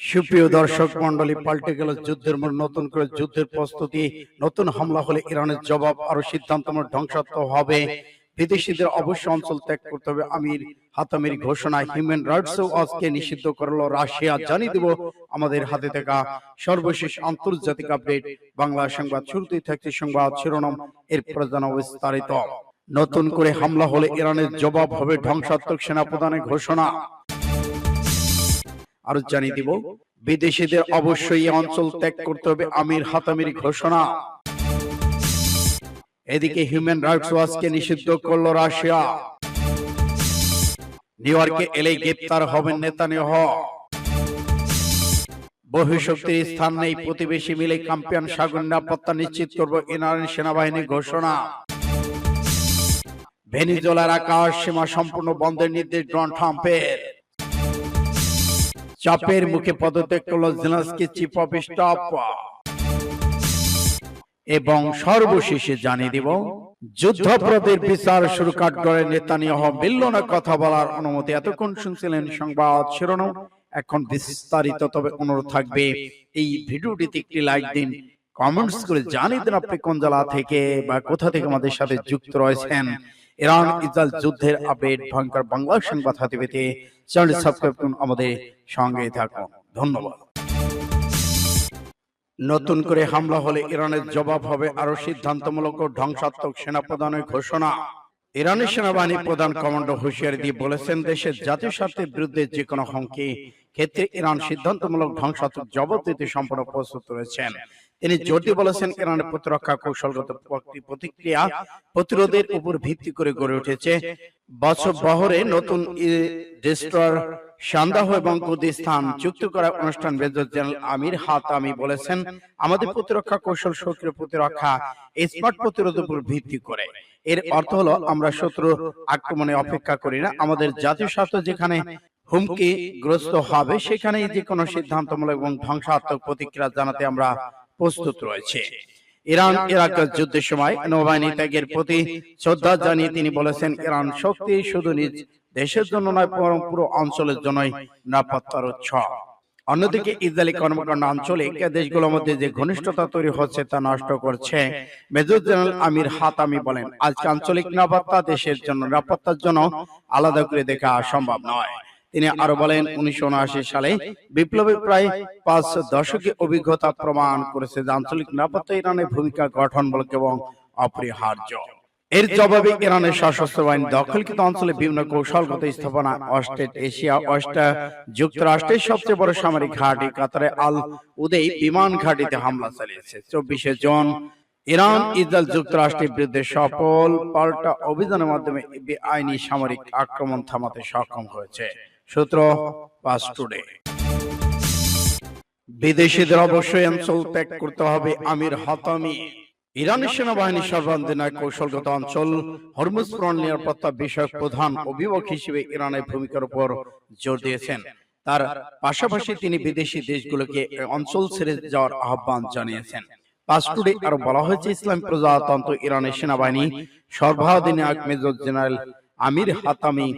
সুপ্রিয় দর্শক মন্ডলী পাল্টে গেল যুদ্ধের মোড় নতুন করে যুদ্ধের প্রস্তুতি নতুন হামলা হলে ইরানের জবাব আরও সিদ্ধান্তমূলক ধ্বংসাত্মক হবে। বিদেশিদের অবশ্য অঞ্চল ত্যাগ করতে হবে। আমির হাতামির ঘোষণা হিউম্যান রাইটসও আজকে নিষিদ্ধ করল। রাশিয়া জানিয়ে দেব। আমাদের হাতে থাকা সর্বশেষ আন্তর্জাতিক আপডেট বাংলা সংবাদ শুরুতেই থাকছে সংবাদ শিরোনাম। এর প্রধান বিস্তারিত নতুন করে হামলা হলে ইরানের জবাব হবে ধ্বংসাত্মক সেনা প্রধানের ঘোষণা। আরও জানিয়ে দিব বিদেশিদের অবশ্যই অঞ্চল ত্যাগ করতে হবে আমির হাতামির ঘোষণা। এদিকে হিউম্যান রাইটস ওয়াচকে নিষিদ্ধ করল রাশিয়া। নিউ ইয়র্কে এলে গ্রেপ্তার হবেন নেতানিয়াহ। বহিঃশক্তির স্থান নেই প্রতিবেশী মিলে কাম্পিয়ান সাগর নিরাপত্তা নিশ্চিত করব ইরান সেনাবাহিনী ঘোষণা। ভেনিজুয়েলার আকাশ সীমা সম্পূর্ণ বন্ধের নির্দেশ ডোনাল্ড ট্রাম্পের। চাপের মুখে পদত্যাগ করল জেলাস্কি চিফ অফ স্টাফ এবং সর্বশেষে জানিয়ে দিব যুদ্ধাপরাধের বিচার শুরু কাঠগড়ে নেতানিয়াহ মিলল না কথা বলার অনুমতি এতক্ষণ শুনছিলেন সংবাদ শিরোনাম। এখন বিস্তারিত তবে অনুরোধ থাকবে এই ভিডিওটিতে একটি লাইক দিন। কমেন্টস করে জানিয়ে দিন আপনি কোন জেলা থেকে বা কোথা থেকে আমাদের সাথে যুক্ত রয়েছেন। ইরান ইসরায়েল যুদ্ধের আপডেট ভয়ঙ্কর বাংলা সংবাদ হাতে পেতে চ্যানেল সাবস্ক্রাইব করুন আমাদের সঙ্গে থাকুন। ধন্যবাদ। নতুন করে হামলা হলে ইরানের জবাব হবে আরও সিদ্ধান্তমূলক ও ধ্বংসাত্মক সেনা প্রদানের ঘোষণা। ইরানের সেনাবাহিনী প্রধান কমান্ডো হুঁশিয়ারি দিয়ে বলেছেন দেশের জাতীয় স্বার্থের বিরুদ্ধে যে কোনো হুমকি ক্ষেত্রে ইরান সিদ্ধান্তমূলক ধ্বংসাত্মক জবাব দিতে সম্পূর্ণ প্রস্তুত রয়েছেন। তিনি জোরটি বলেছেন ইরানের প্রতিরক্ষা কৌশলগত প্রতিক্রিয়া প্রতিরোধের উপর ভিত্তি করে গড়ে উঠেছে। বছর বহরে নতুন ডিস্ট্রয়ার সান্দাহ এবং কুর্দিস্তান যুক্ত করা অনুষ্ঠান মেজর জেনারেল আমির হাতামি বলেছেন আমাদের প্রতিরক্ষা কৌশল সক্রিয় প্রতিরক্ষা স্মার্ট প্রতিরোধের উপর ভিত্তি করে। এর অর্থ হলো আমরা শত্রু আক্রমণে অপেক্ষা করি না। আমাদের জাতীয় স্বার্থ যেখানে হুমকি গ্রস্ত হবে সেখানেই যে কোনো সিদ্ধান্তমূলক এবং ধ্বংসাত্মক প্রতিক্রিয়া জানাতে আমরা প্রস্তুত রয়েছে। ইরান ইরাক যুদ্ধের সময় নৌবাহিনী ত্যাগের প্রতি শ্রদ্ধা জানিয়ে তিনি বলেছেন ইরান শক্তি শুধু নিজ দেশের জন্য নয়, বরং পুরো অঞ্চলের জন্যই নিরাপত্তার উৎস। অন্যদিকে ইসরায়েলি কর্মকাণ্ড আঞ্চলিক দেশগুলোর মধ্যে যে ঘনিষ্ঠতা তৈরি হচ্ছে তা নষ্ট করছে। মেজর জেনারেল আমির হাতামি বলেন, আজকে আঞ্চলিক নিরাপত্তা দেশের জন্য, নিরাপত্তার জন্য আলাদা করে দেখা সম্ভব নয়। তিনি আরও বলেন, উনিশশো উনআশি সালে বিপ্লবের প্রায় পাঁচ দশকে অভিজ্ঞতা প্রমাণ করেছে যে আঞ্চলিক নিরাপত্তা ইরানের ভূমিকা গঠনমূলক এবং অপরিহার্য। এর জবাবে ইরানের সশস্ত্র বাহিনী দখলকৃত অঞ্চলে বিভিন্ন কৌশলগত স্থাপনা অস্ট্রেট এশিয়া অস্ট্রা যুক্তরাষ্ট্রের সবচেয়ে বড় সামরিক ঘাঁটি কাতারে আল উদেই বিমান ঘাঁটিতে হামলা চালিয়েছে। চব্বিশে জন ইরান ইসরায়েল যুক্তরাষ্ট্রের বিরুদ্ধে সফল পাল্টা অভিযানের মাধ্যমে আইনি সামরিক আক্রমণ থামাতে সক্ষম হয়েছে। সূত্র পাস টুডে। বিদেশিদের অবশ্যই অঞ্চল ত্যাগ করতে হবে আমির হাতামি ইরানের সেনাবাহিনী সর্বাধিনায়ক কৌশলগত অঞ্চল হরমুজ প্রণালী নিরাপত্তা বিষয়ক প্রধান অভিভাবক হিসেবে ইরানের ভূমিকার উপর জোর দিয়েছেন। তার পাশাপাশি তিনি বিদেশি দেশগুলোকে অঞ্চল ছেড়ে যাওয়ার আহ্বান জানিয়েছেন। পাসটুডে আরও বলা হয়েছে ইসলাম প্রজাতন্ত্র ইরানের সেনাবাহিনী সর্বাধিনায়ক মেজর জেনারেল আমির হাতামি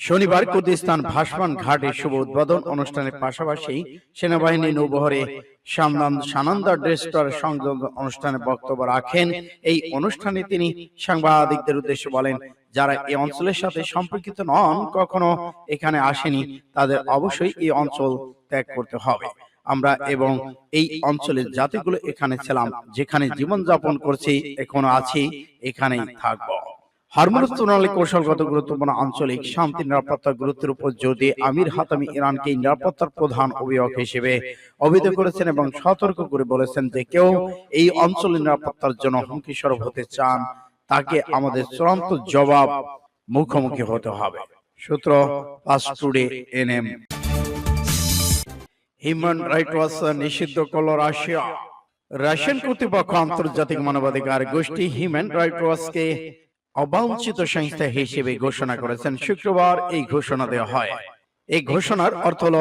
শনিবার কুর্দিস্তান ভাসমান ঘাটে শুভ উদ্বোধন অনুষ্ঠানের পাশাপাশি সেনাবাহিনী নৌবহরে সানন্দা সংযোগ অনুষ্ঠানে বক্তব্য রাখেন। এই অনুষ্ঠানে তিনি সাংবাদিকদের উদ্দেশ্যে বলেন, যারা এই অঞ্চলের সাথে সম্পর্কিত নন, কখনো এখানে আসেনি, তাদের অবশ্যই এই অঞ্চল ত্যাগ করতে হবে। আমরা এবং এই অঞ্চলের জাতিগুলো এখানে ছিলাম, যেখানে জীবনযাপন করছি, এখনও আছি, এখানেই থাকব। হারমোনিয়াস প্রণালী কৌশলগত গুরুত্বপূর্ণ আঞ্চলিক শান্তি গুরুত্বের উপর জোর দিয়ে আমির হাতামি ইরানকে নিরাপত্তার প্রধান অভিভাবক হিসেবে অভিহিত করেছেন এবং সতর্ক করে বলেছেন যে কেউ এই অঞ্চলের নিরাপত্তার জন্য হুমকি স্বরূপ হতে চান তাকে আমাদের চূড়ান্ত জবাব মুখোমুখি হতে হবে। সূত্র Pars today NM. Human right watch নিষিদ্ধ করল রাশিয়া। রাশিয়ান কর্তৃপক্ষ আন্তর্জাতিক মানবাধিকার গোষ্ঠী হিউম্যান রাইট ওয়াচকে অবাঞ্ছিত সংস্থা হিসেবে ঘোষণা করেছেন শুক্রবার এই ঘোষণা দেওয়া হয়। এই ঘোষণার অর্থ হল,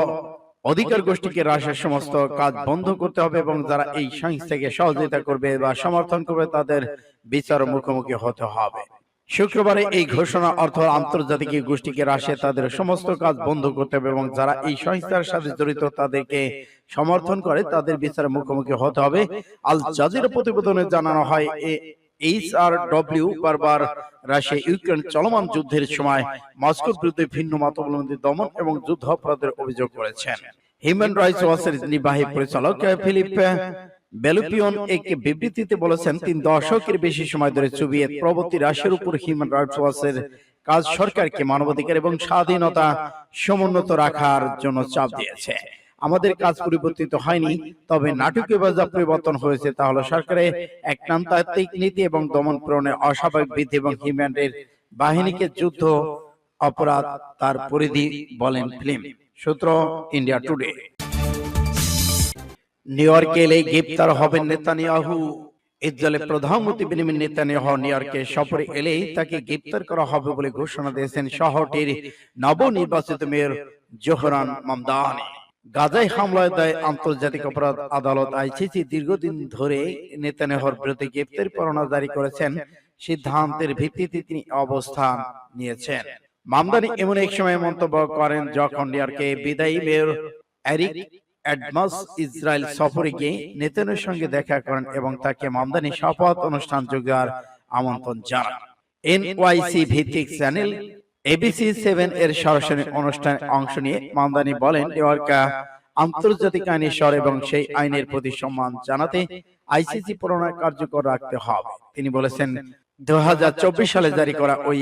অধিকার গোষ্ঠীকে রাশিয়ার সমস্ত কাজ বন্ধ করতে হবে এবং যারা এই সংস্থাকে সহযোগিতা করবে বা সমর্থন করবে, তাদের বিচার মুখোমুখি হতে হবে। শুক্রবারে এই ঘোষণা অর্থ আন্তর্জাতিক গোষ্ঠীকে রাশিয়া তাদের সমস্ত কাজ বন্ধ করতে হবে এবং যারা এই সংস্থার সাথে জড়িত, তাদেরকে সমর্থন করে তাদের বিচারের মুখোমুখি হতে হবে। আল জাজিরা প্রতিবেদনে জানানো হয় এইচ আর ডব্লিউ বারবার রাশিয়া ইউক্রেন চলমান যুদ্ধের সময় মস্কোর বিরুদ্ধে ভিন্ন দমন এবং অভিযোগ করেছেন। হিউম্যান রাইটস ওয়াচের নির্বাহী পরিচালক ফিলিপ বেলুপিয়ন বিবৃতিতে বলেছেন, তিন দশকের বেশি সময় ধরে সোভিয়েত প্রবর্তী রাশিয়ার উপর হিউম্যান রাইটস ওয়াচের কাজ সরকারকে মানবাধিকার এবং স্বাধীনতা সমুন্নত রাখার জন্য চাপ দিয়েছে। আমাদের কাজ পরিবর্তিত হয়নি তবে নাটকীয় যা পরিবর্তন হয়েছে। তা হলো সরকারের একনান্তাত্ত্বিক নীতি এবং দমন প্রেরণে অস্বাভাবিক বৃদ্ধি এবং হিউম্যানের বাহিনীকে যুদ্ধ অপরাধ তার পরিধি বলেন ফিল্ম। সূত্র ইন্ডিয়া টুডে নিউ ইয়র্কে এলে গ্রেপ্তার হবেন নেতানিয়াহু। ইসরায়েলের প্রধানমন্ত্রী বেনিয়ামিন নেতানিয়াহু নিউ ইয়র্কে সফরে এলেই তাকে গ্রেপ্তার করা হবে বলে ঘোষণা দিয়েছেন শহরটির নবনির্বাচিত মেয়র জোহরান মামদানি গাজায় হামলায় দায় আন্তর্জাতিক অপরাধ আদালত আইসিসি দীর্ঘদিন ধরে নেতানিয়াহুর বিরুদ্ধে গ্রেপ্তার পরোয়ানা জারি করেছেন। সিদ্ধান্তের ভিত্তিতে তিনি অবস্থান নিয়েছেন। মামদানি এমন এক সময় মন্তব্য করেন যখন নিউ ইয়র্কে বিদায়ী মেয়র এরিক অ্যাডমাস ইসরায়েল সফরে গিয়ে নেতানের সঙ্গে দেখা করেন এবং তাকে মামদানি শপথ অনুষ্ঠান যোগার আমন্ত্রণ জানান। এনওয়াইসি ভিত্তিক চ্যানেল এবিসি সেভেন এর সরাসরি অনুষ্ঠানে অংশ নিয়ে মামদানি বলেন নিউইয়র্কা আন্তর্জাতিক আইনের স্বর এবং সেই আইনের প্রতি সম্মান জানাতে আইসিসি প্রণয় কার্যকর রাখতে হবে। তিনি বলেছেন দু সালে জারি করা ওই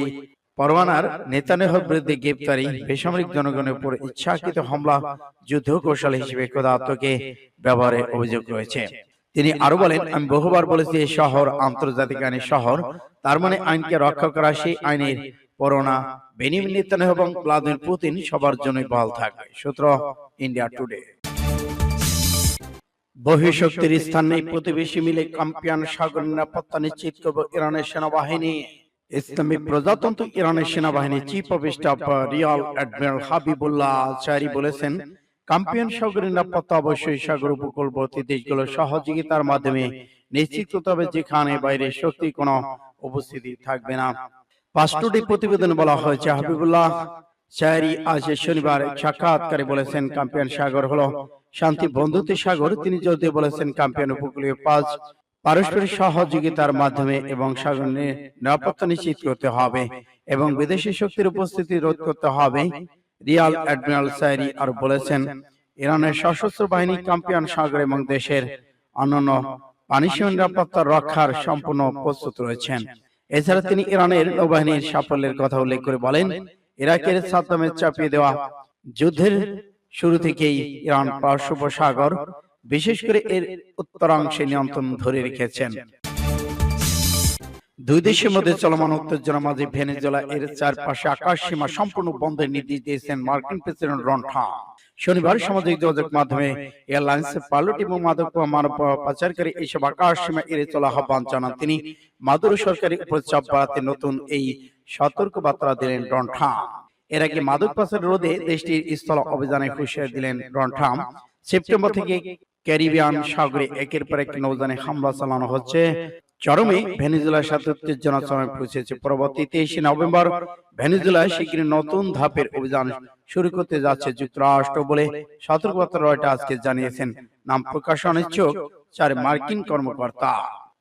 পরোয়ানার নেতানেহর বিরুদ্ধে গ্রেপ্তারি, বেসামরিক জনগণের উপর ইচ্ছাকৃত হামলা, যুদ্ধ কৌশল হিসেবে ক্ষুধাত্মকে ব্যবহারের অভিযোগ রয়েছে। তিনি আরও বলেন, আমি বহুবার বলেছি শহর আন্তর্জাতিক আইনের শহর, তার মানে আইনকে রক্ষা করা সেই আইনের পরোনা বেনিমিন নেতানেহ এবং ভ্লাদিমির পুতিন সবার জন্যই বহাল থাকবে সূত্র ইন্ডিয়া টুডে বহিঃশক্তির স্থান নেই প্রতিবেশী মিলে কাম্পিয়ান সাগর নিরাপত্তা নিশ্চিত করবে ইরানের সেনাবাহিনী। ইসলামী প্রজাতন্ত্র ইরানের সেনাবাহিনী chief of staff rear admiral Habibullah চারি বলেছেন কাম্পিয়ান সাগর নিরাপত্তা অবশ্যই সাগর উপকূলবর্তী দেশগুলোর সহযোগিতার মাধ্যমে নিশ্চিত করতে হবে যেখানে বাইরে শক্তি কোনো উপস্থিতি থাকবে না। পাঁচটি প্রতিবেদনে বলা হয়েছে। হাবিবুল্লাহ চারি আজ শনিবার সাক্ষাৎকারে বলেছেন কাম্পিয়ান সাগর হলো শান্তি বন্ধুত্বের সাগর। তিনি যদিও বলেছেন কাম্পিয়ান উপকূলীয় পাঁচ পারস্পরিক সহযোগিতার মাধ্যমে এবং সাগর নিরাপত্তা নিশ্চিত করতে হবে এবং বিদেশি শক্তির উপস্থিতি রোধ করতে হবে। রিয়াল অ্যাডমিরাল সাইরি আর বলেছেন ইরানের সশস্ত্র বাহিনী কাম্পিয়ান সাগর এবং দেশের অন্যান্য পানিসীয় নিরাপত্তা রক্ষার সম্পূর্ণ প্রস্তুত রয়েছেন। এছাড়া তিনি ইরানের নৌবাহিনীর সাফল্যের কথা উল্লেখ করে বলেন ইরাকের সাদ্দামের চাপিয়ে দেওয়া যুদ্ধের শুরু থেকেই ইরান পার্শ্বসাগর বিশেষ করে এর উত্তরাংশে নিয়ন্ত্রণ ধরে রেখেছেন। দুই দেশের মধ্যে চলমান উত্তেজনা মাঝে ভেনেজুয়েলা এর চারপাশে আকাশ সীমা সম্পূর্ণ বন্ধের নির্দেশ দিয়েছেন মার্কিন প্রেসিডেন্ট রন ট্রাম্প। শনিবার সামাজিক যোগাযোগ মাধ্যমে এয়ারলাইন্স পাইলট এবং মাদক মানব পাচারকারী এইসব আকাশ সীমা এড়িয়ে চলা আহ্বান জানান তিনি। মাদুরো সরকারের উপর চাপ বাড়াতে নতুন এই সতর্ক বার্তা দিলেন ট্রাম্প। এর আগে মাদক পাচার রোধে দেশটির স্থল অভিযানে হুঁশিয়ারি দিলেন ট্রাম্প। সেপ্টেম্বর থেকে ক্যারিবিয়ান সাগরে একের পর এক নৌযানে হামলা চালানো হচ্ছে। চরমে ভেনিজুলার সাথে উত্তেজনা চরমে পৌঁছেছে পরবর্তী তেইশে নভেম্বর ভেনিজুলায় শীঘ্রই নতুন ধাপের অভিযান শুরু করতে যাচ্ছে যুক্তরাষ্ট্র বলে সতর্কবার্তা রয়টা আজকে জানিয়েছেন। নাম প্রকাশ অনিচ্ছুক চার মার্কিন কর্মকর্তা।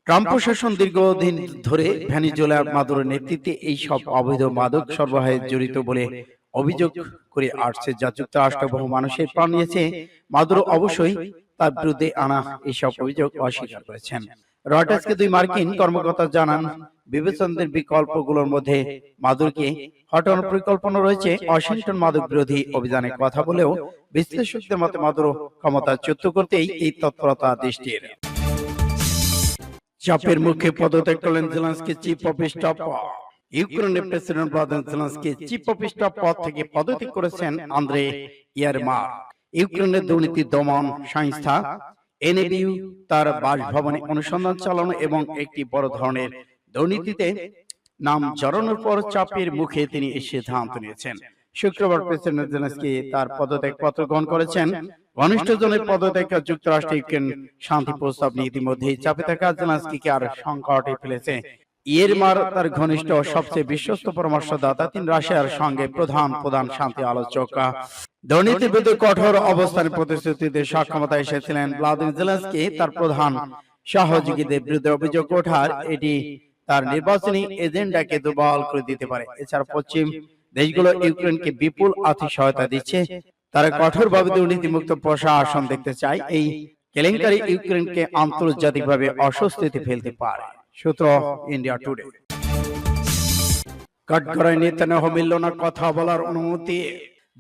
ট্রাম্প প্রশাসন দীর্ঘদিন ধরে ভেনিজুলার মাদুরের নেতৃত্বে এই সব অবৈধ মাদক সরবরাহে জড়িত বলে অভিযোগ করে আসছে। যা যুক্তরাষ্ট্র বহু মানুষের প্রাণ নিয়েছে। মাদুরো অবশ্যই তার বিরুদ্ধে আনা এইসব অভিযোগ অস্বীকার করেছেন। রয়টার্সকে দুই মার্কিন কর্মকর্তা জানান বিবেচনাদের বিকল্পগুলোর মধ্যে মাদুরকে হটানোর পরিকল্পনা রয়েছে। ওয়াশিংটন মাদক বিরোধী অভিযানের কথা বলেও বিশ্লেষকদের মতে মাদুরো ক্ষমতা চ্যুত করতেই এই তৎপরতা দেশটির। চাপের মুখে পদত্যাগ করলেন জেলান্সকি চিফ অফ স্টাফ ইউক্রেনের president Vladimir Zelensky chief of staff পদ থেকে পদত্যাগ করেছেন আন্দ্রে ইয়ারমার্ক ইউক্রেনের দুর্নীতি দমন সংস্থা এনএবিউ তার বাসভবনে অনুসন্ধান চালানো এবং একটি বড় ধরনের দুর্নীতিতে নাম জড়ানোর পর চাপের মুখে তিনি এই সিদ্ধান্ত নিয়েছেন। শুক্রবার প্রেসিডেন্ট জেলেনস্কি তার পদত্যাগ পত্র গ্রহণ করেছেন। ঘনিষ্ঠ জনের পদত্যাগ যুক্তরাষ্ট্র ইউক্রেন শান্তি প্রস্তাব নিয়ে ইতিমধ্যেই চাপে থাকা জেলেনস্কিকে আর সংকটে ফেলেছে। ইয়েরমার তার ঘনিষ্ঠ ও সবচেয়ে বিশ্বস্ত পরামর্শদাতা তিনি রাশিয়ার সঙ্গে প্রধান প্রধান শান্তি আলোচক। দুর্নীতির বিরুদ্ধে কঠোর অবস্থানে প্রতিশ্রুতিতে সক্ষমতা এসেছিলেন ভ্লাদিমির জেলেন্সকি তার প্রধান সহযোগীদের বিরুদ্ধে অভিযোগ ওঠার এটি তার নির্বাচনী এজেন্ডাকে দুর্বল করে দিতে পারে। এছাড়া পশ্চিম দেশগুলো ইউক্রেনকে বিপুল আর্থিক সহায়তা দিচ্ছে। তারা কঠোরভাবে দুর্নীতিমুক্ত প্রশাসন দেখতে চায়। এই কেলেঙ্কারি ইউক্রেনকে আন্তর্জাতিকভাবে অস্বস্তিতে ফেলতে পারে সূত্র ইন্ডিয়া টুডে কাঠগড়ায় নেতানিয়াহু মিলল না কথা বলার অনুমতি।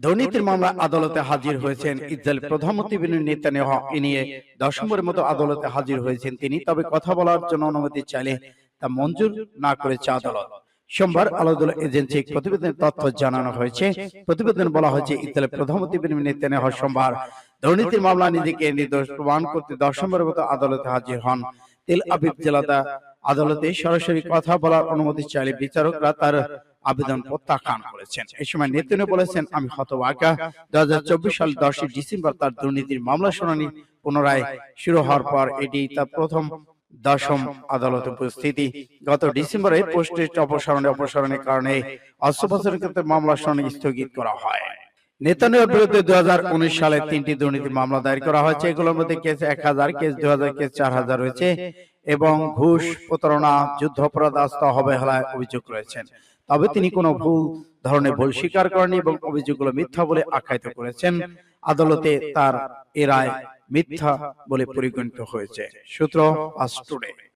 দুর্নীতির মামলা আদালতে হাজির হয়েছেন ইসরায়েল প্রধানমন্ত্রী বেনিয়ামিন নেতানিয়াহু। এ নিয়ে দশমবারের মতো আদালতে হাজির হয়েছেন তিনি, তবে কথা বলার জন্য অনুমতি চাইলে তা মঞ্জুর না করেছে আদালত। সোমবার আলাদুল এজেন্সি প্রতিবেদনের তথ্য জানানো হয়েছে। প্রতিবেদনে বলা হয়েছে ইসরায়েলের প্রধানমন্ত্রী বেনিয়ামিন নেতানিয়াহু সোমবার দুর্নীতির মামলা নিজেকে নির্দোষ প্রমাণ করতে দশমবারের মতো আদালতে হাজির হন। তেল আবিব জেলাতে আদালতে সরাসরি কথা বলার অনুমতি চাইলে বিচারকরা তার আবেদন প্রত্যাখ্যান করেছেন। এই সময় নেতনে বলেছেন আমি হতবাকা। দু হাজার চব্বিশ সাল দশই ডিসেম্বর তার দুর্নীতির মামলা শুনানি পুনরায় শুরু হওয়ার পর এটি তার প্রথম দশম আদালত উপস্থিতি। গত ডিসেম্বরে পোস্টেস্ট অপসারণে অপসারণের কারণে অস্ত্রোপচারের ক্ষেত্রে মামলা শুনানি স্থগিত করা হয়। নেতানিয়ার বিরুদ্ধে দু সালে তিনটি দুর্নীতি মামলা দায়ের করা হয়েছে। এগুলোর মধ্যে কেস এক হাজার কেস দু হাজার কেস চার হাজার রয়েছে এবং ঘুষ প্রতারণা যুদ্ধ অপরাধ আস্থা অবহেলায় অভিযোগ রয়েছেন তবে তিনি কোনো ভুল ধরনের ভুল স্বীকার করেননি এবং অভিযোগগুলো মিথ্যা বলে আখ্যায়িত করেছেন। আদালতে তার এ রায় মিথ্যা বলে পরিগণিত হয়েছে। সূত্র আজ টুডে